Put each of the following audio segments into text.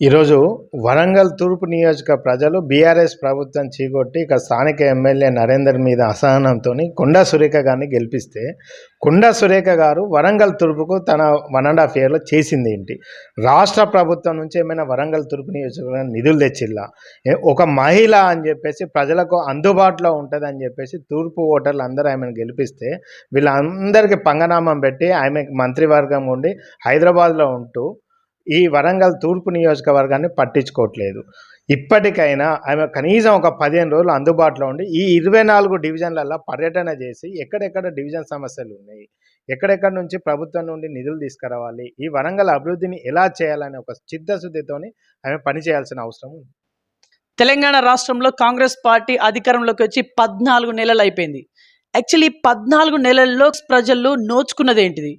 ఈరోజు వరంగల్ తూర్పు నియోజక ప్రజలు బీఆర్ఎస్ ప్రభుత్వం చీకొట్టి ఇక స్థానిక ఎమ్మెల్యే నరేందర్ మీద అసహనంతో కొండా సురేఖ గారిని గెలిపిస్తే కొండా సురేఖ గారు వరంగల్ తూర్పుకు తన వన్ అండ్ హాఫ్ ఇయర్లో చేసింది ఏంటి? రాష్ట్ర ప్రభుత్వం నుంచి ఏమైనా వరంగల్ తూర్పు నియోజకవర్గం నిధులు తెచ్చిల్లా? ఒక మహిళ అని చెప్పేసి ప్రజలకు అందుబాటులో ఉంటుంది అని చెప్పేసి తూర్పు ఓటర్లు అందరూ ఆమెను గెలిపిస్తే వీళ్ళందరికీ పంగనామం పెట్టి ఆమె మంత్రివర్గం ఉండి హైదరాబాద్లో ఉంటూ ఈ వరంగల్ తూర్పు నియోజకవర్గాన్ని పట్టించుకోవట్లేదు. ఇప్పటికైనా ఆమె కనీసం ఒక పదిహేను రోజులు అందుబాటులో ఉండి ఈ ఇరవై నాలుగు డివిజన్లలో పర్యటన చేసి ఎక్కడెక్కడ డివిజన్ సమస్యలు ఉన్నాయి ఎక్కడెక్కడ నుంచి ప్రభుత్వం నుండి నిధులు తీసుకురావాలి ఈ వరంగల్ అభివృద్ధిని ఎలా చేయాలనే ఒక చిత్తశుద్ధితోని ఆమె పని చేయాల్సిన అవసరం ఉంది. తెలంగాణ రాష్ట్రంలో కాంగ్రెస్ పార్టీ అధికారంలోకి వచ్చి పద్నాలుగు నెలలు అయిపోయింది. యాక్చువల్లీ పద్నాలుగు నెలల్లో ప్రజలు నోచుకున్నది ఏంటిది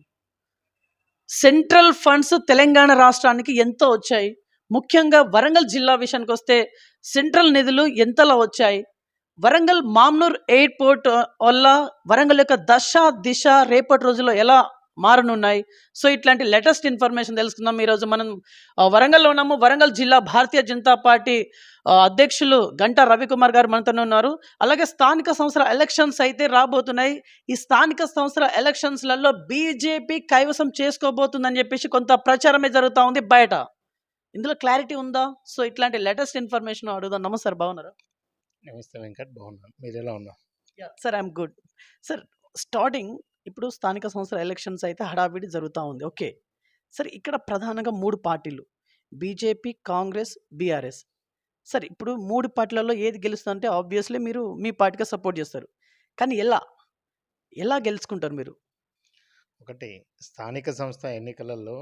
సెంట్రల్ ఫండ్స్ తెలంగాణ రాష్ట్రానికి ఎంతో వచ్చాయి. ముఖ్యంగా వరంగల్ జిల్లా విషయానికి వస్తే సెంట్రల్ నిధులు ఎంతలా వచ్చాయి? వరంగల్ మామ్నూర్ ఎయిర్పోర్ట్ వల్ల వరంగల్ యొక్క దశ దిశ రేపటి రోజుల్లో ఎలా మారనున్నాయి. సో ఇట్లాంటి లేటెస్ట్ ఇన్ఫర్మేషన్ తెలుసుకుందాం. ఈరోజు మనం వరంగల్లో ఉన్నాము. వరంగల్ జిల్లా భారతీయ జనతా పార్టీ అధ్యక్షులు గంటా రవికుమార్ గారు మనతోనే ఉన్నారు. అలాగే స్థానిక సంస్థల ఎలక్షన్స్ అయితే రాబోతున్నాయి. ఈ స్థానిక సంస్థల ఎలక్షన్స్లలో బీజేపీ కైవసం చేసుకోబోతుందని చెప్పేసి కొంత ప్రచారమే జరుగుతూ ఉంది బయట. ఇందులో క్లారిటీ ఉందా? సో ఇట్లాంటి లేటెస్ట్ ఇన్ఫర్మేషన్ అడుగుదాం. నమస్తే బాగున్నారా? నమస్తే వెంకట్ బాగున్నాను. మీరు ఎలా ఉన్నారు? Sir I'm good sir starting ఇప్పుడు స్థానిక సంస్థల ఎలక్షన్స్ అయితే హడావిడి జరుగుతూ ఉంది. ఓకే. సరే ఇక్కడ ప్రధానంగా మూడు పార్టీలు. BJP Congress BRS. సరే ఇప్పుడు మూడు పార్టీలలో ఏది గెలుస్తుందంటే ఆబ్వియస్లీ మీరు మీ పార్టీగా సపోర్ట్ చేస్తారు. కానీ ఎలా? ఎలా గెలుచుకుంటారు మీరు? ఒకటి స్థానిక సంస్థ ఎన్నికలలో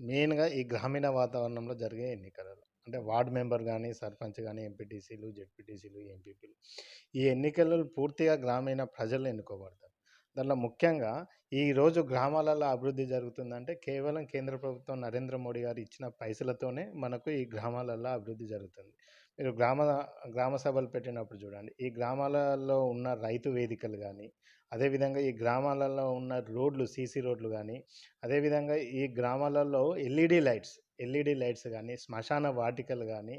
మెయిన్గా ఈ గ్రామీణ వాతావరణంలో జరిగే ఎన్నికలలో అంటే వార్డ్ మెంబర్ కానీ సర్పంచ్ కానీ ఎంపీటీసీలు జెడ్పీటీసీలు ఎంపీపీలు ఈ ఎన్నికలలో పూర్తిగా గ్రామీణ ప్రజలు ఎన్నుకోబడతారు. దానిలో ముఖ్యంగా ఈరోజు గ్రామాలలో అభివృద్ధి జరుగుతుందంటే కేవలం కేంద్ర ప్రభుత్వం నరేంద్ర మోడీ గారు ఇచ్చిన పైసలతోనే మనకు ఈ గ్రామాలలో అభివృద్ధి జరుగుతుంది. మీరు గ్రామ గ్రామ సభలు పెట్టినప్పుడు చూడండి ఈ గ్రామాలలో ఉన్న రైతు వేదికలు కానీ అదేవిధంగా ఈ గ్రామాలలో ఉన్న రోడ్లు సీసీ రోడ్లు కానీ అదేవిధంగా ఈ గ్రామాలలో ఎల్ఈడి లైట్స్ ఎల్ఈడి లైట్స్ కానీ శ్మశాన వాటికలు కానీ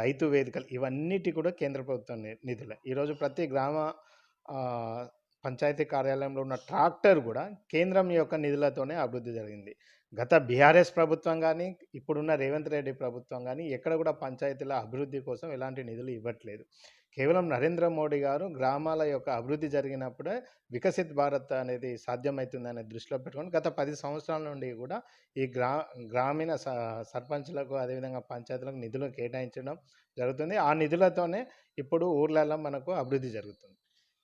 రైతు వేదికలు ఇవన్నిటి కూడా కేంద్ర ప్రభుత్వం నిధులు. నిధులే ఈరోజు ప్రతి గ్రామ పంచాయతీ కార్యాలయంలో ఉన్న ట్రాక్టర్ కూడా కేంద్రం యొక్క నిధులతోనే అభివృద్ధి జరిగింది. గత బీఆర్ఎస్ ప్రభుత్వం కానీ ఇప్పుడున్న రేవంత్ రెడ్డి ప్రభుత్వం కానీ ఎక్కడ కూడా పంచాయతీల అభివృద్ధి కోసం ఎలాంటి నిధులు ఇవ్వట్లేదు. కేవలం నరేంద్ర మోడీ గారు గ్రామాల యొక్క అభివృద్ధి జరిగినప్పుడే వికసిత్ భారత్ అనేది సాధ్యమవుతుందనే దృష్టిలో పెట్టుకొని గత పది సంవత్సరాల నుండి కూడా ఈ గ్రా గ్రామీణ స సర్పంచ్లకు అదేవిధంగా పంచాయతీలకు నిధులు కేటాయించడం జరుగుతుంది. ఆ నిధులతోనే ఇప్పుడు ఊర్లలో మనకు అభివృద్ధి జరుగుతుంది.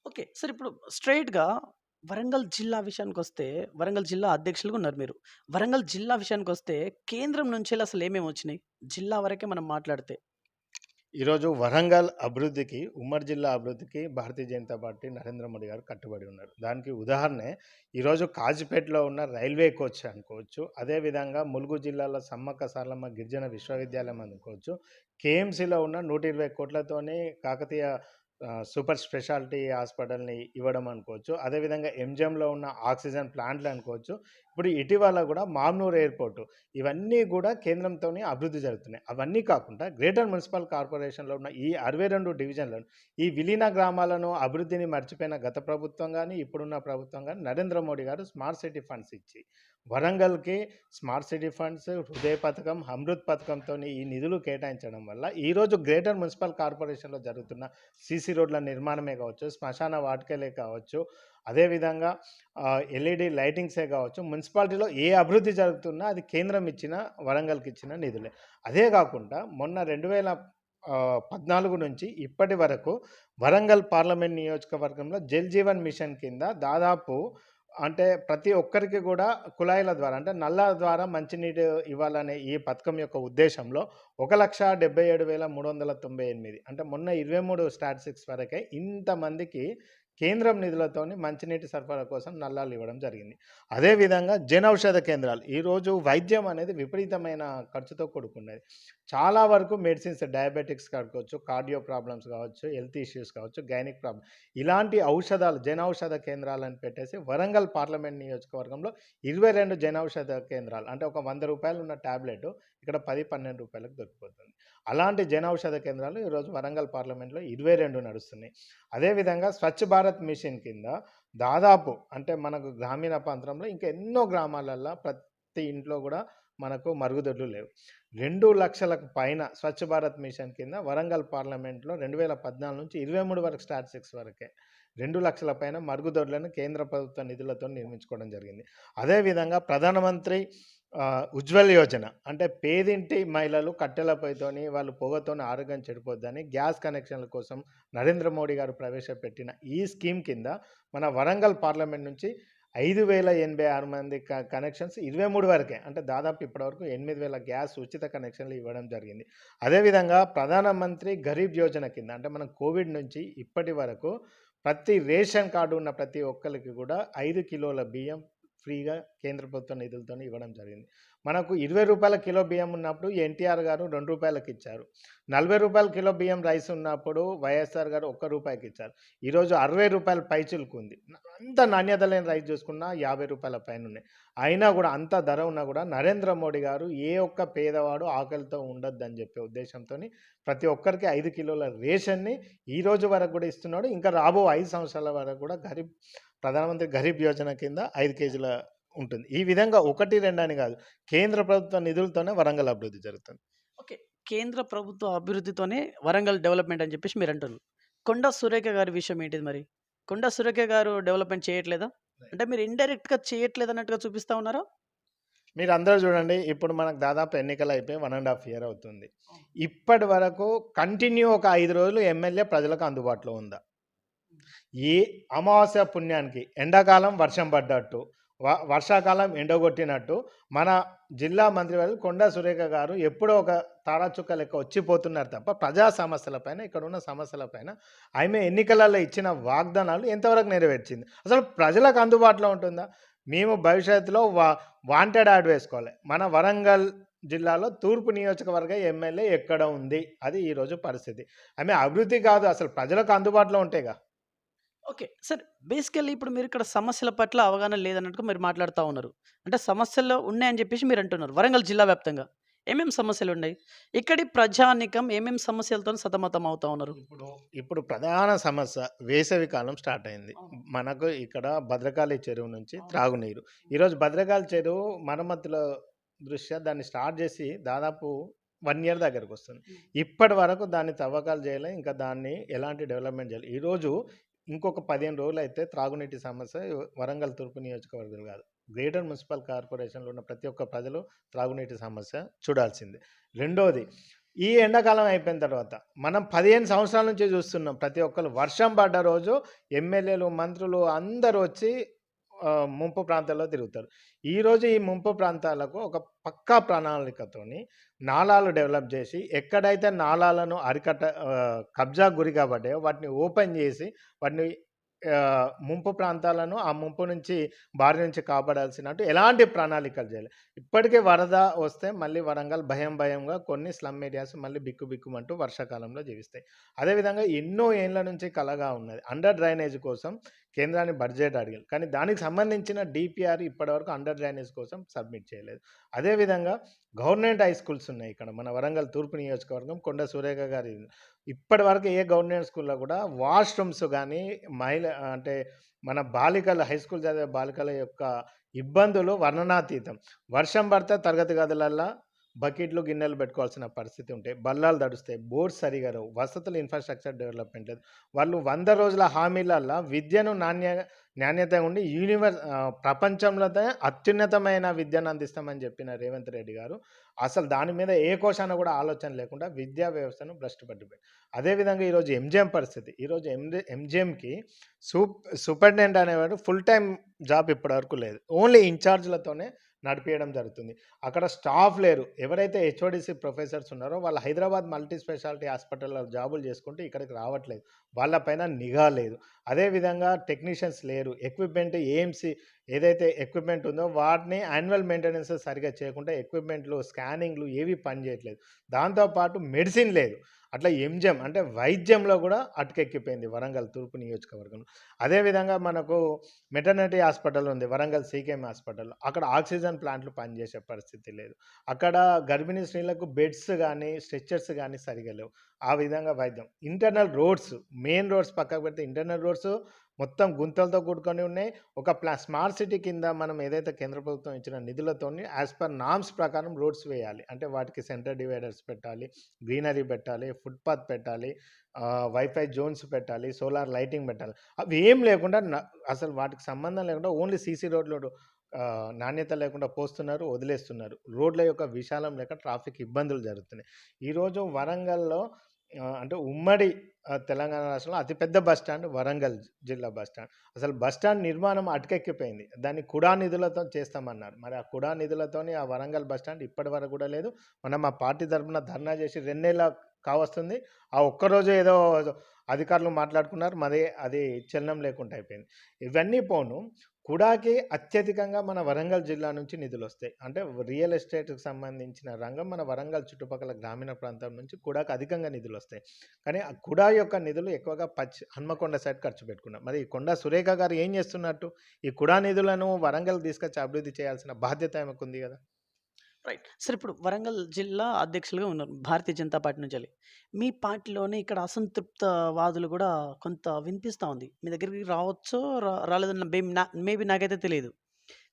ఓకే. సార్ ఇప్పుడు స్ట్రైట్గా వరంగల్ జిల్లా విషయానికి వస్తే వరంగల్ జిల్లా అధ్యక్షులుగా ఉన్నారు మీరు. వరంగల్ జిల్లా విషయానికి వస్తే కేంద్రం నుంచి అసలు ఏమేమి వచ్చినాయి? జిల్లా వరకే మనం మాట్లాడితే. ఈరోజు వరంగల్ అభివృద్ధికి ఉమ్మడి జిల్లా అభివృద్ధికి భారతీయ జనతా పార్టీ నరేంద్ర మోడీ గారు కట్టుబడి ఉన్నారు. దానికి ఉదాహరణే ఈరోజు కాజిపేటలో ఉన్న రైల్వే కోచ్ అనుకోవచ్చు అదేవిధంగా ములుగు జిల్లాలో సమ్మక్క సారలమ్మ గిరిజన విశ్వవిద్యాలయం అనుకోవచ్చు కేఎంసీలో ఉన్న నూట ఇరవై కోట్లతోనే కాకతీయ సూపర్ స్పెషాలిటీ హాస్పిటల్ని ఇవ్వడం అనుకోవచ్చు. అదేవిధంగా ఎంజిఎంలో ఉన్న ఆక్సిజన్ ప్లాంట్లు అనుకోవచ్చు. ఇప్పుడు ఇటీవల కూడా మామ్నూర్ ఎయిర్పోర్టు ఇవన్నీ కూడా కేంద్రంతో అభివృద్ధి జరుగుతున్నాయి. అవన్నీ కాకుండా గ్రేటర్ మున్సిపల్ కార్పొరేషన్లో ఉన్న ఈ అరవై రెండు డివిజన్లను ఈ విలీన గ్రామాలను అభివృద్ధిని మర్చిపోయిన గత ప్రభుత్వం కానీ ఇప్పుడున్న ప్రభుత్వం కానీ నరేంద్ర మోడీ గారు స్మార్ట్ సిటీ ఫండ్స్ ఇచ్చి వరంగల్కి స్మార్ట్ సిటీ ఫండ్స్ హృదయ పథకం అమృత్ పథకంతో ఈ నిధులు కేటాయించడం వల్ల ఈరోజు గ్రేటర్ మున్సిపల్ కార్పొరేషన్లో జరుగుతున్న సీసీ రోడ్ల నిర్మాణమే కావచ్చు శ్మశాన వాటికలే కావచ్చు అదేవిధంగా ఎల్ఈడి లైటింగ్సే కావచ్చు మున్సిపాలిటీలో ఏ అభివృద్ధి జరుగుతున్నా అది కేంద్రం ఇచ్చిన వరంగల్కి ఇచ్చిన నిధులే. అదే కాకుండా మొన్న రెండు వేల పద్నాలుగు నుంచి ఇప్పటి వరకు వరంగల్ పార్లమెంట్ నియోజకవర్గంలో జల్ జీవన్ మిషన్ కింద దాదాపు అంటే ప్రతి ఒక్కరికి కూడా కుళాయిల ద్వారా అంటే నల్ల ద్వారా మంచినీటి ఇవ్వాలనే ఈ పథకం యొక్క ఉద్దేశంలో ఒక లక్ష డెబ్బై ఏడు వేల మూడు వందల తొంభై ఎనిమిది అంటే మొన్న ఇరవై మూడు స్టాటిస్టిక్స్ వరకే ఇంతమందికి కేంద్రం నిధులతోని మంచినీటి సరఫరా కోసం నల్లాలు ఇవ్వడం జరిగింది. అదేవిధంగా జనౌషధ కేంద్రాలు. ఈరోజు వైద్యం అనేది విపరీతమైన ఖర్చుతో కూడుకున్నది. చాలా వరకు మెడిసిన్స్ డయాబెటిక్స్ కావచ్చు కార్డియో ప్రాబ్లమ్స్ కావచ్చు హెల్త్ ఇష్యూస్ కావచ్చు గైనిక్ ప్రాబ్లమ్ ఇలాంటి ఔషధాలు జనౌషధ కేంద్రాలను పెట్టేసి వరంగల్ పార్లమెంట్ నియోజకవర్గంలో ఇరవై రెండు జనౌషధ కేంద్రాలు. అంటే ఒక వంద రూపాయలు ఉన్న ట్యాబ్లెట్ ఇక్కడ పది పన్నెండు రూపాయలకు దొరికిపోతుంది. అలాంటి జనౌషధ కేంద్రాలు ఈరోజు వరంగల్ పార్లమెంట్లో ఇరవై రెండు నడుస్తున్నాయి. అదేవిధంగా స్వచ్ఛ భారత్ మిషన్ కింద దాదాపు అంటే మనకు గ్రామీణ ప్రాంతంలో ఇంకా ఎన్నో గ్రామాలల్లో ప్రతి ఇంట్లో కూడా మనకు మరుగుదొడ్లు లేవు. రెండు లక్షలకు పైన స్వచ్ఛ భారత్ మిషన్ కింద వరంగల్ పార్లమెంట్లో రెండు వేల పద్నాలుగు నుంచి ఇరవై మూడు వరకు స్టార్ట్ సిక్స్ వరకే రెండు లక్షల పైన మరుగుదొడ్లను కేంద్ర ప్రభుత్వ నిధులతో నిర్మించుకోవడం జరిగింది. అదేవిధంగా ప్రధానమంత్రి ఉజ్వల్ యోజన. అంటే పేదింటి మహిళలు కట్టెలపైతోని వాళ్ళు పొగతోని ఆరోగ్యం చెడిపోద్దని గ్యాస్ కనెక్షన్ల కోసం నరేంద్ర మోడీ గారు ప్రవేశపెట్టిన ఈ స్కీమ్ కింద మన వరంగల్ పార్లమెంట్ నుంచి ఐదు వేల ఎనభై ఆరు మంది క కనెక్షన్స్ ఇరవై మూడు వరకే. అంటే దాదాపు ఇప్పటివరకు ఎనిమిది వేల గ్యాస్ ఉచిత కనెక్షన్లు ఇవ్వడం జరిగింది. అదేవిధంగా ప్రధానమంత్రి గరీబ్ యోజన కింద అంటే మనం కోవిడ్ నుంచి ఇప్పటి వరకు ప్రతి రేషన్ కార్డు ఉన్న ప్రతి ఒక్కరికి కూడా ఐదు కిలోల బియ్యం ఫ్రీగా కేంద్ర ప్రభుత్వ నిధులతో ఇవ్వడం జరిగింది. మనకు ఇరవై రూపాయల కిలో బియ్యం ఉన్నప్పుడు ఎన్టీఆర్ గారు రెండు రూపాయలకి ఇచ్చారు. నలభై రూపాయల కిలో బియ్యం రైస్ ఉన్నప్పుడు వైఎస్ఆర్ గారు ఒక్క రూపాయికి ఇచ్చారు. ఈరోజు అరవై రూపాయల పై ఉంది. అంత నాణ్యత లేని రైస్ చూసుకున్నా యాభై రూపాయల పైన ఉన్నాయి. అయినా కూడా అంత ధర ఉన్నా కూడా నరేంద్ర మోడీ గారు ఏ ఒక్క పేదవాడు ఆకలితో ఉండొద్దని చెప్పే ఉద్దేశంతో ప్రతి ఒక్కరికి ఐదు కిలోల రేషన్ని ఈ రోజు వరకు కూడా ఇస్తున్నాడు. ఇంకా రాబో ఐదు సంవత్సరాల వరకు కూడా గరీబ్ ప్రధానమంత్రి గరీబ్ యోజన కింద ఐదు కేజీల ఉంటుంది. ఈ విధంగా ఒకటి రెండు అని కాదు. కేంద్ర ప్రభుత్వ నిధులతోనే వరంగల్ అభివృద్ధి జరుగుతుంది. ఓకే. కేంద్ర ప్రభుత్వ అభివృద్ధితోనే వరంగల్ డెవలప్మెంట్ అని చెప్పేసి మీరు అంటారు కొండా సురేఖ గారి విషయం ఏంటిది మరి? కొండా సురేఖ గారు డెవలప్మెంట్ చేయట్లేదా? అంటే మీరు ఇండైరెక్ట్గా చేయట్లేదు అన్నట్టుగా చూపిస్తా ఉన్నారా? మీరు అందరూ చూడండి ఇప్పుడు మనకు దాదాపు ఎన్నికలు అయిపోయి వన్ అండ్ హాఫ్ ఇయర్ అవుతుంది. ఇప్పటి వరకు కంటిన్యూ ఒక ఐదు రోజులు ఎమ్మెల్యే ప్రజలకు అందుబాటులో ఉందా? ఈ అమావాస్య పుణ్యానికి ఎండాకాలం వర్షం పడ్డట్టు వ- వర్షాకాలం ఎండగొట్టినట్టు మన జిల్లా మంత్రివర్యులు కొండా సురేఖ గారు ఎప్పుడో ఒక తారాచుక్క లెక్క వచ్చిపోతున్నారు తప్ప ప్రజా సమస్యలపైన ఇక్కడ ఉన్న సమస్యలపైన ఆమె ఎన్నికలలో ఇచ్చిన వాగ్దానాలు ఎంతవరకు నెరవేర్చింది? అసలు ప్రజలకు అందుబాటులో ఉంటుందా? మేము భవిష్యత్తులో వా వాంటెడ్ యాడ్ వేసుకోవాలి. మన వరంగల్ జిల్లాలో తూర్పు నియోజకవర్గ ఎమ్మెల్యే ఎక్కడ ఉంది? అది ఈరోజు పరిస్థితి. ఆమె అభివృద్ధి కాదు అసలు ప్రజలకు అందుబాటులో ఉంటేగా? ఓకే. సార్ బేసికల్లీ ఇప్పుడు మీరు ఇక్కడ సమస్యల పట్ల అవగాహన లేదన్నట్టుగా మీరు మాట్లాడుతూ ఉన్నారు. అంటే సమస్యలు ఉన్నాయని చెప్పేసి మీరు అంటున్నారు వరంగల్ జిల్లా వ్యాప్తంగా. ఏమేమి సమస్యలు ఉన్నాయి ఇక్కడి ప్రజానికం ఏమేమి సమస్యలతో సతమతం అవుతా ఉన్నారు? ఇప్పుడు ఇప్పుడు ప్రధాన సమస్య వేసవి కాలం స్టార్ట్ అయింది. అవును. మనకు ఇక్కడ భద్రకాళి చెరువు నుంచి అవును. త్రాగునీరు. ఈరోజు భద్రకాళి చెరువు మరమ్మతుల దృష్ట్యా దాన్ని స్టార్ట్ చేసి దాదాపు వన్ ఇయర్ దగ్గరకు వస్తుంది. ఇప్పటి వరకు దాన్ని తవ్వకాలు చేయలే ఇంకా దాన్ని ఎలాంటి డెవలప్మెంట్ చేయాలి. ఈరోజు ఇంకొక పదిహేను రోజులు అయితే త్రాగునీటి సమస్య వరంగల్ తూర్పు నియోజకవర్గం కాదు. గ్రేటర్ మున్సిపల్ కార్పొరేషన్లో ఉన్న ప్రతి ఒక్క ప్రజలు త్రాగునీటి సమస్య చూడాల్సిందే. రెండోది ఈ ఎండాకాలం అయిపోయిన తర్వాత మనం పదిహేను సంవత్సరాల నుంచి చూస్తున్నాం. ప్రతి ఒక్కరు వర్షం పడ్డ రోజు ఎమ్మెల్యేలు మంత్రులు అందరూ వచ్చి ముంపు ప్రాంతాల్లో తిరుగుతారు. ఈరోజు ఈ ముంపు ప్రాంతాలకు ఒక పక్కా ప్రణాళికతోని నాళాలు డెవలప్ చేసి ఎక్కడైతే నాళాలను అరికట్ట కబ్జా గురి కాబడ్డాయో వాటిని ఓపెన్ చేసి వాటిని ముంపు ప్రాంతాలను ఆ ముంపు నుంచి బారి నుంచి కాపాడాల్సినట్టు ఎలాంటి ప్రణాళికలు చేయాలి? ఇప్పటికే వరద వస్తే మళ్ళీ వరంగల్ భయం భయంగా కొన్ని స్లమ్ ఏరియాస్ మళ్ళీ బిక్కు బిక్కుమంటూ వర్షాకాలంలో జీవిస్తాయి. అదేవిధంగా ఎన్నో ఏళ్ళ నుంచి కలగా ఉన్నది. అండర్ డ్రైనేజ్ కోసం కేంద్రాన్ని బడ్జెట్ అడిగారు. కానీ దానికి సంబంధించిన డిపిఆర్ ఇప్పటివరకు అండర్ డ్రైనేజ్ కోసం సబ్మిట్ చేయలేదు. అదేవిధంగా గవర్నమెంట్ హై స్కూల్స్ ఉన్నాయి ఇక్కడ. మన వరంగల్ తూర్పు నియోజకవర్గం కొండ సురేఖ గారి ఇప్పటి వరకు ఏ గవర్నమెంట్ స్కూల్లో కూడా వాష్రూమ్స్ కానీ మహిళ అంటే మన బాలికల హై స్కూల్ చదివే బాలికల యొక్క ఇబ్బందులు వర్ణనాతీతం. వర్షం పడితే తరగతి గదులల్లో బకెట్లు గిన్నెలు పెట్టుకోవాల్సిన పరిస్థితి ఉంటాయి బల్లాలు తడుస్తాయి బోర్డ్స్ సరిగా రావు వసతులు ఇన్ఫ్రాస్ట్రక్చర్ డెవలప్మెంట్ లేదు. వాళ్ళు వంద రోజుల హామీలల్లో విద్యను నాణ్య నాణ్యత ఉండి యూనివర్స్ ఆ, ప్రపంచంలోనే అత్యున్నతమైన విద్యను అందిస్తామని చెప్పిన రేవంత్ రెడ్డి గారు అసలు దాని మీద ఏ కోశాన కూడా ఆలోచన లేకుండా విద్యా వ్యవస్థను భ్రష్టు పట్టిపోయింది అదేవిధంగా ఈరోజు ఎంజిఎం పరిస్థితి. ఈరోజు ఎంజే ఎంజిఎంకి సూప్ సూపరింటెండెంట్ అనేవాడు ఫుల్ టైం జాబ్ ఇప్పటివరకు లేదు. ఓన్లీ ఇన్ఛార్జ్లతోనే నడిపియడం జరుగుతుంది. అక్కడ స్టాఫ్ లేరు. ఎవరైతే హెచ్ఓడిసి ప్రొఫెసర్స్ ఉన్నారో వాళ్ళు హైదరాబాద్ మల్టీ స్పెషాలిటీ హాస్పిటల్లో జాబులు చేసుకుంటూ ఇక్కడికి రావట్లేదు. వాళ్ళపైన నిఘా లేదు. అదేవిధంగా టెక్నీషియన్స్ లేరు. ఎక్విప్మెంట్ ఏఎంసి ఏదైతే ఎక్విప్మెంట్ ఉందో వాటిని యాన్యువల్ మెయింటెనెన్స్ సరిగా చేయకుండా ఎక్విప్మెంట్లు స్కానింగ్లు ఏవి పనిచేయట్లేదు. దాంతోపాటు మెడిసిన్ లేదు. అట్లా ఎంజెం అంటే వైద్యంలో కూడా అటుకెక్కిపోయింది వరంగల్ తూర్పు నియోజకవర్గంలో. అదేవిధంగా మనకు మెటర్నిటీ హాస్పిటల్ ఉంది వరంగల్ సీకేఎం హాస్పిటల్. అక్కడ ఆక్సిజన్ ప్లాంట్లు పనిచేసే పరిస్థితి లేదు. అక్కడ గర్భిణీ స్త్రీలకు బెడ్స్ కానీ స్ట్రెచ్చర్స్ కానీ సరిగా లేవు. ఆ విధంగా వైద్యం. ఇంటర్నల్ రోడ్స్ మెయిన్ రోడ్స్ పక్కకు పెడితే ఇంటర్నల్ రోడ్స్ మొత్తం గుంతలతో కూడుకొని ఉన్నాయి. ఒక ప్లా స్మార్ట్ సిటీ కింద మనం ఏదైతే కేంద్ర ప్రభుత్వం ఇచ్చిన నిధులతో యాజ్ పర్ నామ్స్ ప్రకారం రోడ్స్ వేయాలి. అంటే వాటికి సెంటర్ డివైడర్స్ పెట్టాలి గ్రీనరీ పెట్టాలి ఫుట్పాత్ పెట్టాలి వైఫై జోన్స్ పెట్టాలి సోలార్ లైటింగ్ పెట్టాలి. అవి ఏం లేకుండా అసలు వాటికి సంబంధం లేకుండా ఓన్లీ సీసీ రోడ్లు నాణ్యత లేకుండా పోస్తున్నారు వదిలేస్తున్నారు. రోడ్ల యొక్క విశాలం లేక ట్రాఫిక్ ఇబ్బందులు జరుగుతున్నాయి. ఈరోజు వరంగల్లో అంటే ఉమ్మడి తెలంగాణ రాష్ట్రంలో అతిపెద్ద బస్ స్టాండ్ వరంగల్ జిల్లా బస్ స్టాండ్. అసలు బస్ స్టాండ్ నిర్మాణం అటకెక్కిపోయింది. దాన్ని కుడా నిధులతో చేస్తామన్నారు. మరి ఆ కుడా నిధులతోని ఆ వరంగల్ బస్ స్టాండ్ ఇప్పటి వరకు కూడా లేదు. మనం ఆ పార్టీ తరఫున ధర్నా చేసి రెండేళ్ళ కావస్తుంది. ఆ ఒక్కరోజు ఏదో అధికారులు మాట్లాడుకున్నారు. మరి అది చలనం లేకుండా అయిపోయింది. ఇవన్నీ పోను కుడాకి అత్యధికంగా మన వరంగల్ జిల్లా నుంచి నిధులు వస్తాయి అంటే రియల్ ఎస్టేట్కి సంబంధించిన రంగం మన వరంగల్ చుట్టుపక్కల గ్రామీణ ప్రాంతం నుంచి కుడాకి అధికంగా నిధులు వస్తాయి కానీ ఆ కుడా యొక్క నిధులు ఎక్కువగా పచ్చి హన్మకొండ సైడ్ ఖర్చు పెట్టుకున్నాం. మరి ఈ కొండ సురేఖ గారు ఏం చేస్తున్నట్టు? ఈ కుడా నిధులను వరంగల్ తీసుకొచ్చి అభివృద్ధి చేయాల్సిన బాధ్యత ఆమెకుంది కదా! రైట్ సార్ ఇప్పుడు వరంగల్ జిల్లా అధ్యక్షులుగా ఉన్నారు భారతీయ జనతా పార్టీ నుంచి మీ పార్టీలోనే ఇక్కడ అసంతృప్త వాదులు కూడా కొంత వినిపిస్తూ ఉంది. మీ దగ్గరికి రావచ్చో రా రాలేదన్న బేమ్ నా మేబీ నాకైతే తెలియదు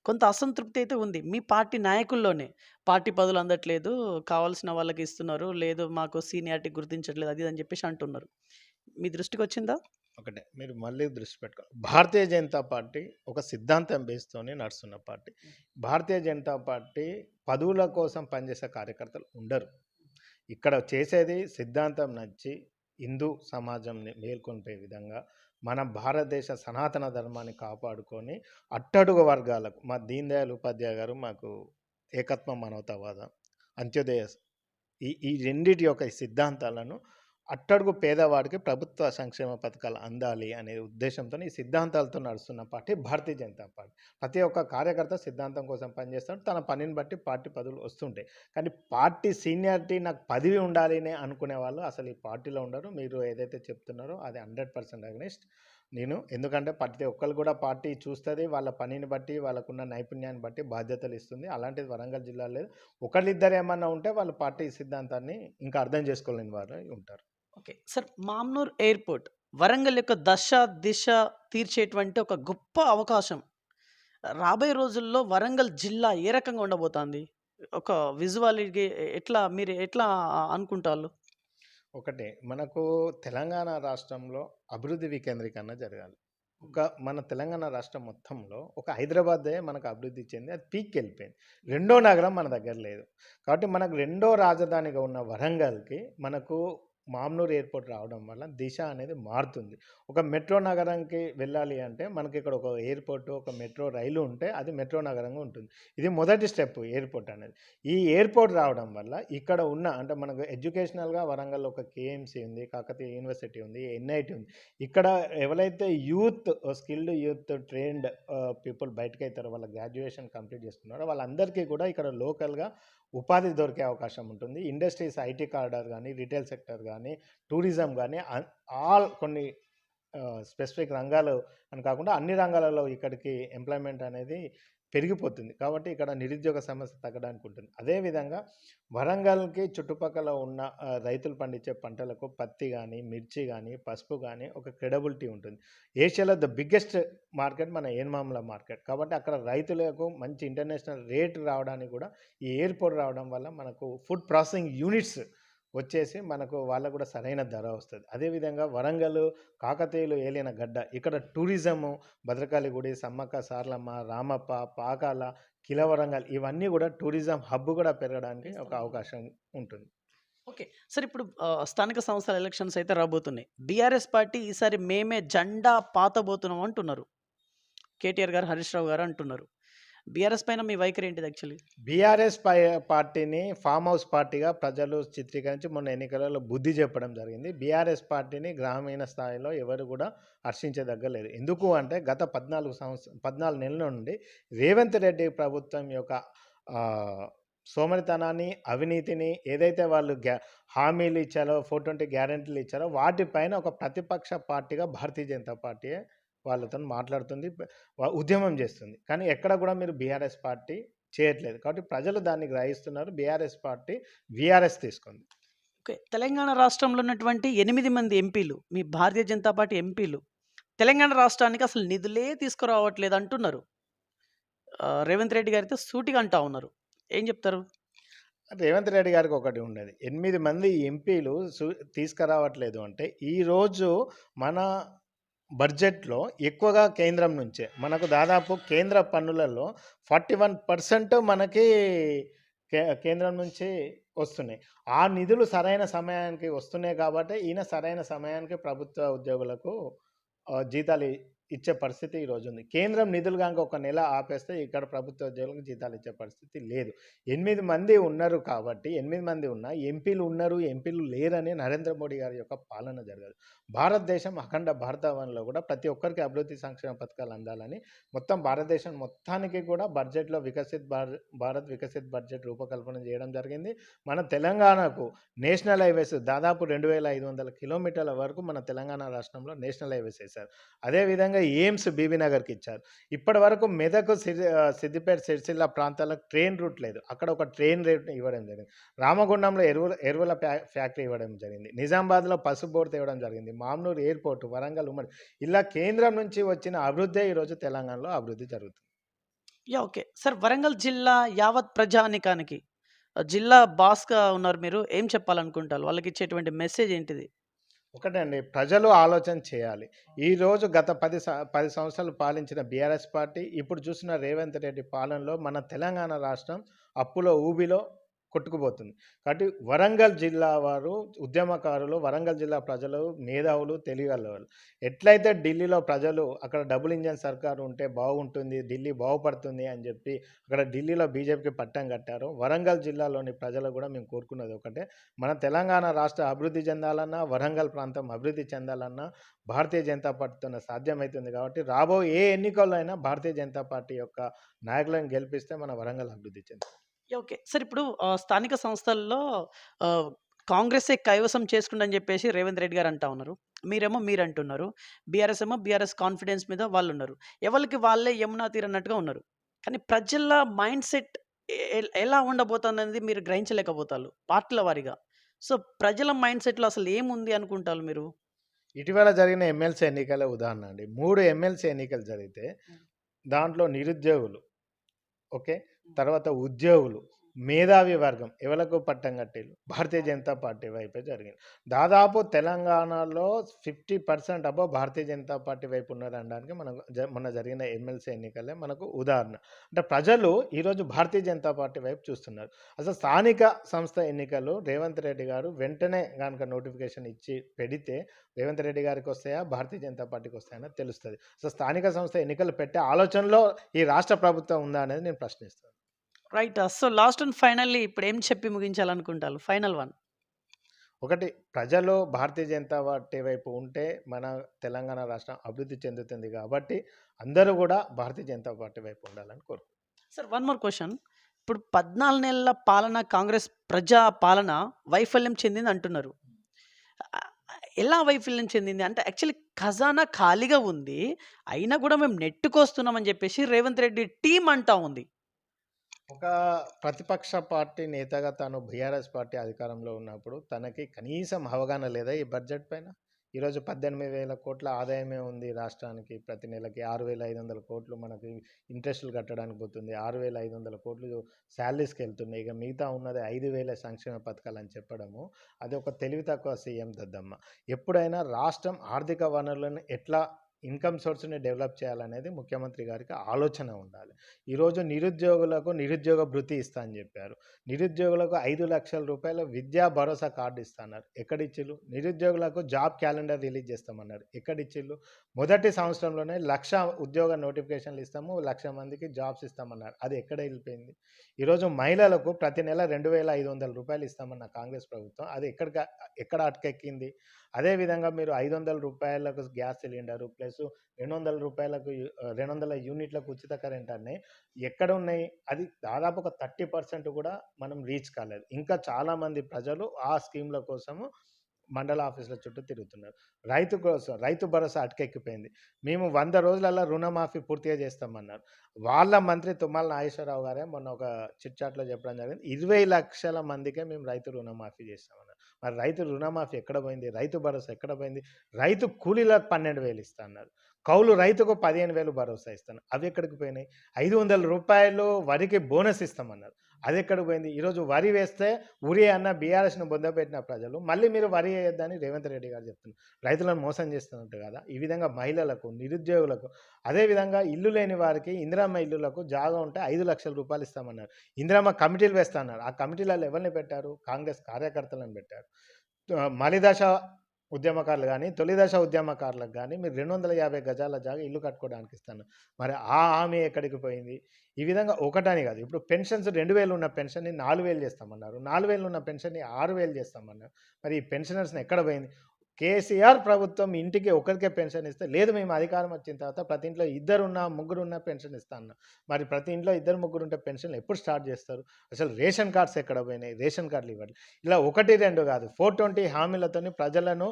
కొంత అసంతృప్తి అయితే ఉంది. మీ పార్టీ నాయకుల్లోనే పార్టీ పదవులు అందట్లేదు కావాల్సిన వాళ్ళకి ఇస్తున్నారు లేదు మాకు సీనియారిటీ గుర్తించట్లేదు అది అని చెప్పేసి అంటున్నారు. మీ దృష్టికి వచ్చిందా? ఒకటే. మీరు మళ్ళీ దృష్టి పెట్టుకోవాలి భారతీయ జనతా పార్టీ ఒక సిద్ధాంతం బేస్తోనే నడుస్తున్న పార్టీ. భారతీయ జనతా పార్టీ పదవుల కోసం పనిచేసే కార్యకర్తలు ఉండరు. ఇక్కడ చేసేది సిద్ధాంతం నచ్చి హిందూ సమాజంని మేల్కొనిపోయే విధంగా మన భారతదేశ సనాతన ధర్మాన్ని కాపాడుకొని అట్టడుగు వర్గాలకు మా దీన్ దయాళ్ ఉపాధ్యాయ గారు మాకు ఏకత్వ మానవతావాదం అంత్యోదయ ఈ ఈ రెండిటి యొక్క సిద్ధాంతాలను అట్టడుగు పేదవాడికి ప్రభుత్వ సంక్షేమ పథకాలు అందాలి అనే ఉద్దేశంతో ఈ సిద్ధాంతాలతో నడుస్తున్న పార్టీ భారతీయ జనతా పార్టీ. ప్రతి ఒక్క కార్యకర్త సిద్ధాంతం కోసం పనిచేస్తాడు. తన పనిని బట్టి పార్టీ పదవులు వస్తుంటాయి. కానీ పార్టీ సీనియారిటీ నాకు పదవి ఉండాలి అని అనుకునే వాళ్ళు అసలు ఈ పార్టీలో ఉండరు. మీరు ఏదైతే చెప్తున్నారో అది హండ్రెడ్ పర్సెంట్ అగ్నెస్ట్. నేను ఎందుకంటే ప్రతి ఒక్కరు కూడా పార్టీ చూస్తుంది. వాళ్ళ పనిని బట్టి వాళ్ళకున్న నైపుణ్యాన్ని బట్టి బాధ్యతలు ఇస్తుంది. అలాంటిది వరంగల్ జిల్లాలో లేదు. ఒకళ్ళిద్దరు ఏమన్నా ఉంటే వాళ్ళు పార్టీ సిద్ధాంతాన్ని ఇంకా అర్థం చేసుకోలేని వారు ఉంటారు. Okay. Sir Mamnoor airport Warangal యొక్క దశ దిశ తీర్చేటువంటి ఒక గొప్ప అవకాశం. రాబోయే రోజుల్లో వరంగల్ జిల్లా ఏ రకంగా ఉండబోతోంది? ఒక విజువాలిటీ ఎట్లా మీరు ఎట్లా అనుకుంటారు? ఒకటే మనకు తెలంగాణ రాష్ట్రంలో అభివృద్ధి వికేంద్రీకరణ జరగాలి. ఒక మన తెలంగాణ రాష్ట్రం మొత్తంలో ఒక హైదరాబాదే మనకు అభివృద్ధి చెంది అది పీక్కి వెళ్ళిపోయింది రెండో నగరం మన దగ్గర లేదు. కాబట్టి మనకు రెండో రాజధానిగా ఉన్న వరంగల్కి మనకు మామ్నూర్ ఎయిర్పోర్ట్ రావడం వల్ల దిశ అనేది మారుతుంది. ఒక మెట్రో నగరంకి వెళ్ళాలి అంటే మనకి ఇక్కడ ఒక ఎయిర్పోర్ట్ ఒక మెట్రో రైలు ఉంటే అది మెట్రో నగరంగా ఉంటుంది. ఇది మొదటి స్టెప్ ఎయిర్పోర్ట్ అనేది. ఈ ఎయిర్పోర్ట్ రావడం వల్ల ఇక్కడ ఉన్న అంటే మనకు ఎడ్యుకేషనల్గా వరంగల్లో ఒక కేఎంసీ ఉంది కాకతీయ యూనివర్సిటీ ఉంది ఎన్ఐటి ఉంది. ఇక్కడ ఎవరైతే youth skilled youth trained people బయటకు అవుతారో వాళ్ళ గ్రాడ్యుయేషన్ కంప్లీట్ చేసుకున్నారో వాళ్ళందరికీ కూడా ఇక్కడ లోకల్గా ఉపాధి దొరికే అవకాశం ఉంటుంది. ఇండస్ట్రీస్ ఐటీ కార్డర్ కానీ రిటైల్ సెక్టర్ కానీ టూరిజం కానీ ఆల్ కొన్ని స్పెసిఫిక్ రంగాలు అని కాకుండా అన్ని రంగాలలో ఇక్కడికి ఎంప్లాయ్మెంట్ అనేది పెరిగిపోతుంది. కాబట్టి ఇక్కడ నిరుద్యోగ సమస్య తగ్గడానికి ఉంటుంది. అదేవిధంగా వరంగల్కి చుట్టుపక్కల ఉన్న రైతులు పండించే పంటలకు పత్తి కానీ మిర్చి కానీ పసుపు కానీ ఒక క్రెడబిలిటీ ఉంటుంది. ఏషియాలో ద బిగ్గెస్ట్ మార్కెట్ మన ఏన్మాముల మార్కెట్. కాబట్టి అక్కడ రైతులకు మంచి ఇంటర్నేషనల్ రేట్ రావడానికి కూడా ఈ ఎయిర్పోర్ట్ రావడం వల్ల మనకు ఫుడ్ ప్రాసెసింగ్ యూనిట్స్ వచ్చేసి మనకు వాళ్ళకు కూడా సరైన ధర వస్తుంది. అదేవిధంగా వరంగల్ కాకతీయులు ఏలిన గడ్డ ఇక్కడ టూరిజము భద్రకాళి గుడి సమ్మక్క సార్లమ్మ రామప్ప పాకాల కిలవరంగల్ ఇవన్నీ కూడా టూరిజం హబ్ కూడా పెరగడానికి ఒక అవకాశం ఉంటుంది. ఓకే. సార్ ఇప్పుడు స్థానిక సంస్థల ఎలక్షన్స్ అయితే రాబోతున్నాయి. బీఆర్ఎస్ పార్టీ ఈసారి మేమే జెండా పాతబోతున్నాం అంటున్నారు. కేటీఆర్ గారు హరీష్ రావు గారు అంటున్నారు. బీఆర్ఎస్ పైన మీ వైఖరి ఏంటిది యాక్చువల్లీ? బీఆర్ఎస్ పై పార్టీని ఫామ్ హౌస్ పార్టీగా ప్రజలు చిత్రీకరించి మొన్న ఎన్నికలలో బుద్ధి చెప్పడం జరిగింది. బీఆర్ఎస్ పార్టీని గ్రామీణ స్థాయిలో ఎవరు కూడా హర్షించదగ్గలేదు. ఎందుకు అంటే గత పద్నాలుగు సంవత్సరం పద్నాలుగు నెలల నుండి రేవంత్ రెడ్డి ప్రభుత్వం యొక్క సోమరితనాన్ని అవినీతిని ఏదైతే వాళ్ళు గ్యా హామీలు ఇచ్చారో ఫోర్ ట్వంటీ గ్యారంటీలు ఇచ్చారో వాటిపైన ఒక ప్రతిపక్ష పార్టీగా భారతీయ జనతా పార్టీ వాళ్ళతో మాట్లాడుతుంది ఉద్యమం చేస్తుంది. కానీ ఎక్కడ కూడా మీరు బీఆర్ఎస్ పార్టీ చేయట్లేదు. కాబట్టి ప్రజలు దాన్ని గ్రహిస్తున్నారు. బీఆర్ఎస్ పార్టీ వీఆర్ఎస్ తీసుకుంది. ఓకే. తెలంగాణ రాష్ట్రంలో ఉన్నటువంటి ఎనిమిది మంది ఎంపీలు మీ భారతీయ జనతా పార్టీ ఎంపీలు తెలంగాణ రాష్ట్రానికి అసలు నిధులే తీసుకురావట్లేదు అంటున్నారు. రేవంత్ రెడ్డి గారితో సూటిగా అంటా ఉన్నారు. ఏం చెప్తారు? రేవంత్ రెడ్డి గారికి ఒకటి ఉండేది. ఎనిమిది మంది ఎంపీలు సు- తీసుకురావట్లేదు అంటే ఈరోజు మన బడ్జెట్లో ఎక్కువగా కేంద్రం నుంచే. మనకు దాదాపు కేంద్ర పన్నులలో ఫార్టీ వన్ పర్సెంట్ మనకి కే కేంద్రం నుంచి వస్తున్నాయి. ఆ నిధులు సరైన సమయానికి వస్తున్నాయి కాబట్టి ఈయన సరైన సమయానికి ప్రభుత్వ ఉద్యోగులకు జీతాలు ఇచ్చే పరిస్థితి ఈరోజు ఉంది. కేంద్రం నిధులు కనుక ఒక నెల ఆపేస్తే ఇక్కడ ప్రభుత్వ ఉద్యోగులకు జీతాలు ఇచ్చే పరిస్థితి లేదు. ఎనిమిది మంది ఉన్నారు కాబట్టి ఎనిమిది మంది ఉన్న ఎంపీలు ఉన్నారు ఎంపీలు లేరని నరేంద్ర మోడీ గారి యొక్క పాలన జరగదు. భారతదేశం అఖండ భారతవనంలో కూడా ప్రతి ఒక్కరికి అభివృద్ధి సంక్షేమ పథకాలు అందాలని మొత్తం భారతదేశం మొత్తానికి కూడా బడ్జెట్లో వికసిత్ భారత్ భారత్ వికసిత్ బడ్జెట్ రూపకల్పన చేయడం జరిగింది. మన తెలంగాణకు నేషనల్ హైవేస్ దాదాపు రెండు వేల ఐదు వందల కిలోమీటర్ల వరకు మన తెలంగాణ రాష్ట్రంలో నేషనల్ హైవేస్ వేశారు. అదేవిధంగా ఎయిమ్స్ బీబీనగర్కి ఇచ్చారు. ఇప్పటి వరకు మెదక్ సిద్దిపేట సిరిసిల్ల ప్రాంతాలకు ట్రైన్ రూట్ లేదు. అక్కడ ఒక ట్రైన్ రూట్ ఇవ్వడం జరిగింది. రామగుండంలో ఎరువుల ఎరువుల ఫ్యా- ఫ్యాక్టరీ ఇవ్వడం జరిగింది. నిజామాబాద్లో పసుపు బోర్డు ఇవ్వడం జరిగింది. మామూలు ఎయిర్పోర్ట్ వరంగల్ ఉమ్మడి ఇలా కేంద్రం నుంచి వచ్చిన అభివృద్ధి ఈరోజు తెలంగాణలో అభివృద్ధి జరుగుతుంది. Yeah okay. సార్ వరంగల్ జిల్లా యావత్ ప్రజానికానికి జిల్లా బాస్గా ఉన్నారు మీరు. ఏం చెప్పాలనుకుంటారు? వాళ్ళకి ఇచ్చేటువంటి మెసేజ్ ఏంటిది? ఒకటండి ప్రజలు ఆలోచన చేయాలి. ఈరోజు గత పది పది సంవత్సరాలు పాలించిన బీఆర్ఎస్ పార్టీ ఇప్పుడు చూసిన రేవంత్ రెడ్డి పాలనలో మన తెలంగాణ రాష్ట్రం అప్పులో ఊబిలో కొట్టుకుపోతుంది. కాబట్టి వరంగల్ జిల్లా వారు ఉద్యమకారులు వరంగల్ జిల్లా ప్రజలు మేధావులు తెలియగలవాళ్ళు ఎట్లయితే ఢిల్లీలో ప్రజలు అక్కడ డబుల్ ఇంజన్ సర్కారు ఉంటే బాగుంటుంది ఢిల్లీ బాగుపడుతుంది అని చెప్పి అక్కడ ఢిల్లీలో బీజేపీకి పట్టం కట్టారు వరంగల్ జిల్లాలోని ప్రజలు కూడా మేము కోరుకున్నది ఒకటే. మన తెలంగాణ రాష్ట్ర అభివృద్ధి చెందాలన్నా వరంగల్ ప్రాంతం అభివృద్ధి చెందాలన్నా భారతీయ జనతా పార్టీతో సాధ్యమవుతుంది కాబట్టి రాబో ఏ ఎన్నికల్లో అయినా భారతీయ జనతా పార్టీ యొక్క నాయకులను గెలిపిస్తే మన వరంగల్ అభివృద్ధి చెందుతుంది. ఓకే. సార్ ఇప్పుడు స్థానిక సంస్థల్లో కాంగ్రెసే కైవసం చేసుకుందని చెప్పేసి రేవంత్ రెడ్డి గారు అంటా ఉన్నారు. మీరేమో మీరు అంటున్నారు బీఆర్ఎస్ ఏమో బీఆర్ఎస్ కాన్ఫిడెన్స్ మీద వాళ్ళు ఉన్నారు ఎవరికి వాళ్ళే యమునా తీర్ అన్నట్టుగా ఉన్నారు. కానీ ప్రజల మైండ్ సెట్ ఎలా ఉండబోతుంది అనేది మీరు గ్రహించలేకపోతారు పార్టీల వారిగా. సో ప్రజల మైండ్ సెట్లో అసలు ఏముంది అనుకుంటారు మీరు? ఇటీవల జరిగిన ఎమ్మెల్సీ ఎన్నికల ఉదాహరణ అండి. మూడు ఎమ్మెల్సీ ఎన్నికలు జరిగితే దాంట్లో నిరుద్యోగులు ఓకే? తర్వాత ఉద్యోగులు. మేధావి వర్గం. ఎవలకు పట్టం కట్టేలు భారతీయ జనతా పార్టీ వైపే జరిగింది. దాదాపు తెలంగాణలో fifty percent above Bharatiya Janata party వైపు ఉన్నారు అనడానికి మనకు జ- మొన్న జరిగిన ఎమ్మెల్సీ ఎన్నికలే మనకు ఉదాహరణ. అంటే ప్రజలు ఈరోజు భారతీయ జనతా పార్టీ వైపు చూస్తున్నారు. అసలు స్థానిక సంస్థ ఎన్నికలు రేవంత్ రెడ్డి గారు వెంటనే కనుక నోటిఫికేషన్ ఇచ్చి పెడితే రేవంత్ రెడ్డి గారికి వస్తాయా? భారతీయ జనతా పార్టీకి వస్తాయని తెలుస్తుంది. అసలు స్థానిక సంస్థ ఎన్నికలు పెట్టే ఆలోచనలో ఈ రాష్ట్ర ప్రభుత్వం ఉందా అనేది నేను ప్రశ్నిస్తాను. Right. So last and finally ఇప్పుడు ఏం చెప్పి ముగించాలనుకుంటారు? Final one. ఒకటి ప్రజలు భారతీయ జనతా పార్టీ వైపు ఉంటే మన తెలంగాణ రాష్ట్రం అభివృద్ధి చెందుతుంది కాబట్టి అందరూ కూడా భారతీయ జనతా పార్టీ వైపు ఉండాలని కోరుకుంటున్నాను సార్ వన్ మోర్ క్వశ్చన్. ఇప్పుడు పద్నాలుగు నెలల పాలన కాంగ్రెస్ ప్రజా పాలన వైఫల్యం చెందింది అంటున్నారు. ఎలా వైఫల్యం చెందింది? అంటే యాక్చువల్లీ ఖజానా ఖాళీగా ఉంది. అయినా కూడా మేము నెట్టుకొస్తున్నామని చెప్పేసి రేవంత్ రెడ్డి టీం అంటా ఉంది. ఒక ప్రతిపక్ష పార్టీ నేతగా తాను బీఆర్ఎస్ పార్టీ అధికారంలో ఉన్నప్పుడు తనకి కనీసం అవగాహన లేదా ఈ బడ్జెట్ పైన? ఈరోజు పద్దెనిమిది వేల కోట్ల ఆదాయమే ఉంది రాష్ట్రానికి ప్రతి నెలకి. ఆరు వేల ఐదు వందల కోట్లు మనకి ఇంట్రెస్టులు కట్టడానికి పోతుంది. ఆరు వేల ఐదు వందల కోట్లు శాలరీస్కి వెళ్తున్నాయి. ఇక మిగతా ఉన్నది ఐదు వేల సంక్షేమ పథకాలు అని చెప్పడము అది ఒక తెలివి తక్కువ సీఎం దద్దమ్మ. ఎప్పుడైనా రాష్ట్రం ఆర్థిక వనరులను ఎట్లా ఇన్కమ్ సోర్స్‌ని డెవలప్ చేయాలనేది ముఖ్యమంత్రి గారికి ఆలోచన ఉండాలి. ఈరోజు నిరుద్యోగులకు నిరుద్యోగ భృతి ఇస్తా అని నిరుద్యోగులకు నిరుద్యోగులకు రూ. 5,00,000 విద్యా భరోసా కార్డు ఇస్తా అన్నారు. నిరుద్యోగులకు జాబ్ క్యాలెండర్ రిలీజ్ చేస్తామన్నారు. ఎక్కడిచ్చిళ్ళు మొదటి సంవత్సరంలోనే లక్ష ఉద్యోగ నోటిఫికేషన్‌లు ఇస్తాము. లక్ష మందికి జాబ్స్ ఇస్తామన్నారు. అది ఎక్కడ వెళ్ళిపోయింది ఈరోజు మహిళలకు ప్రతి నెల రెండు వేల ఐదు వందల రూపాయలు ఇస్తామన్న కాంగ్రెస్ ప్రభుత్వం. అది ఎక్కడిక ఎక్కడ అటకెక్కింది? అదే విధంగా మీరు రూ. 500 గ్యాస్ సిలిండరు ప్లస్ రెండు వందల రూపాయలకు రెండు వందల యూనిట్లకు ఉచిత కరెంట్ అన్నీ ఎక్కడ ఉన్నాయి అది దాదాపు ఒక 30% కూడా మనం రీచ్ కాలేదు. ఇంకా చాలామంది ప్రజలు ఆ స్కీమ్‌ల కోసము మండల ఆఫీసుల చుట్టూ తిరుగుతున్నారు. రైతు కోసం రైతు భరోసా అటకెక్కిపోయింది. మేము వంద రోజులలో రుణమాఫీ పూర్తిగా చేస్తామన్నారు. వాళ్ళ మంత్రి తుమ్మల నాగేశ్వరరావు గారే మొన్న ఒక చిట్చాట్లో చెప్పడం జరిగింది. ఇరవై లక్షల మందికే మేము రైతు రుణమాఫీ చేస్తామన్నారు. మరి రైతు రుణమాఫీ ఎక్కడ పోయింది? రైతు భరోసా ఎక్కడ పోయింది? రైతు కూలీలకు 12,000 ఇస్తా అన్నారు. కౌలు రైతుకు 15,000 భరోసా ఇస్తాను. అవి ఎక్కడికి పోయినాయి? ఐదు వందల రూపాయలు వరికి బోనస్ ఇస్తామన్నారు. అది ఎక్కడికి పోయింది? ఈరోజు వరి వేస్తే ఉరి అన్న బీఆర్ఎస్‌ను బొందపెట్టిన ప్రజలు మళ్ళీ మీరు వరి వేయొద్దని రేవంత్ రెడ్డి గారు చెప్తున్నారు. రైతులను మోసం చేస్తున్నట్టు కదా ఈ విధంగా మహిళలకు, నిరుద్యోగులకు అదే విధంగా ఇల్లు లేని వారికి ఇందిరమ్మ ఇల్లులకు జాగా ఉంటే ఐదు లక్షల రూపాయలు ఇస్తామన్నారు. ఇందిరమ్మ కమిటీలు వేస్తా అన్నారు. ఆ కమిటీలలో ఎవరిని పెట్టారు? కాంగ్రెస్ కార్యకర్తలను పెట్టారు. మలిదశ ఉద్యమకారులు కానీ తొలి దశ ఉద్యమకారులకు కానీ మీరు 250 గజాల జాగా ఇల్లు కట్టుకోవడానికి ఇస్తాను. మరి ఆ హామీ ఎక్కడికి పోయింది? ఈ విధంగా ఒకటని కాదు. ఇప్పుడు పెన్షన్స్ 2,000 ఉన్న పెన్షన్‌ని 4,000 చేస్తామన్నారు. 4,000 ఉన్న పెన్షన్‌ని ఆరు వేలు చేస్తామన్నారు. మరి ఈ పెన్షనర్స్‌ని ఎక్కడ పోయింది? కేసీఆర్ ప్రభుత్వం ఇంటికి ఒకరికే పెన్షన్ ఇస్తే, లేదు మేము అధికారం వచ్చిన తర్వాత ప్రతి ఇంట్లో ఇద్దరున్నా, ముగ్గురున్నా పెన్షన్ ఇస్తాను మరి ప్రతి ఇంట్లో ఇద్దరు, ముగ్గురు ఉంటే పెన్షన్‌లు ఎప్పుడు స్టార్ట్ చేస్తారు? అసలు రేషన్ కార్డ్స్ ఎక్కడ పోయినాయి? రేషన్ కార్డులు ఇవ్వాలి ఇలా 1, 2 కాదు 420 హామీలతోని ప్రజలను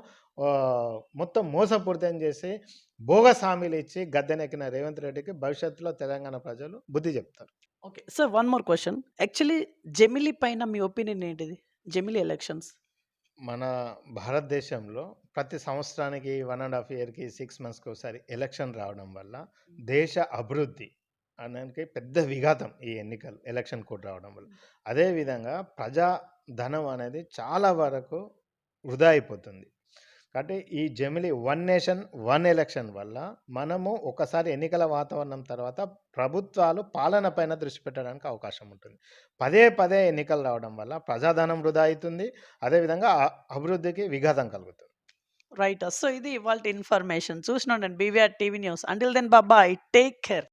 మొత్తం మోసపూరితం చేసి బోగస్ హామీలు ఇచ్చి గద్దెనెక్కిన రేవంత్ రెడ్డికి భవిష్యత్తులో తెలంగాణ ప్రజలు బుద్ధి చెప్తారు. Okay. Sir one more question actually జమిలీ పైన మీ ఒపీనియన్ ఏంటిది? జమిలీ ఎలక్షన్స్. మన భారతదేశంలో ప్రతి సంవత్సరానికి 1 ½ ఇయర్‌కి, 6 మంత్స్‌కి ఒకసారి ఎలక్షన్ రావడం వల్ల దేశ అభివృద్ధి అనడానికి పెద్ద విఘాతం ఈ ఎన్నికలు. ఎలక్షన్ కోడ్ రావడం వల్ల. అదే విధంగా ప్రజా ధనం అనేది చాలా వరకు వృధా అయిపోతుంది. కాబట్టి ఈ జమిలి వన్ నేషన్, వన్ ఎలక్షన్ వల్ల మనము ఒకసారి ఎన్నికల వాతావరణం తర్వాత ప్రభుత్వాలు పాలన పైన దృష్టి పెట్టడానికి అవకాశం ఉంటుంది. పదే పదే ఎన్నికలు రావడం వల్ల ప్రజాధనం వృధా అవుతుంది అదే విధంగా అభివృద్ధికి విఘాతం కలుగుతుంది. రైట్. సో ఇది ఇవాళ ఇన్ఫర్మేషన్. చూస్తూనే నేను BVR TV news. Until then bye. Take care.